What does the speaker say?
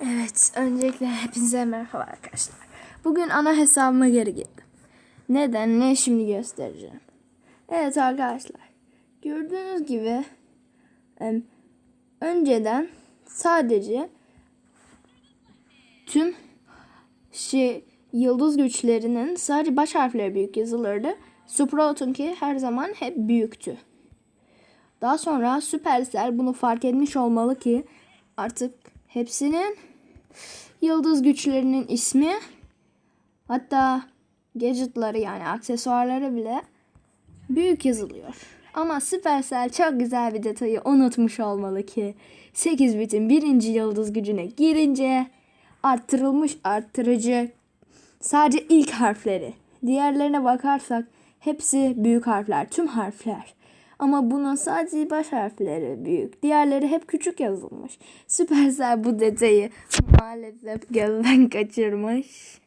Evet, öncelikle hepinize merhaba arkadaşlar. Bugün ana hesabıma geri girdim. Neden, ne şimdi göstereceğim. Evet arkadaşlar, gördüğünüz gibi önceden sadece tüm şey yıldız güçlerinin sadece baş harfleri büyük yazılırdı. Sprout'unki her zaman hep büyüktü. Daha sonra Supercell bunu fark etmiş olmalı ki artık hepsinin yıldız güçlerinin ismi hatta gadgetları yani aksesuarları bile büyük yazılıyor. Ama Supercell çok güzel bir detayı unutmuş olmalı ki 8 bitin birinci yıldız gücüne girince arttırılmış arttırıcı sadece ilk harfleri. Diğerlerine bakarsak hepsi büyük harfler, tüm harfler. Ama bunun sadece baş harfleri büyük. Diğerleri hep küçük yazılmış. Supercell bu detayı maalesef gözden kaçırmış.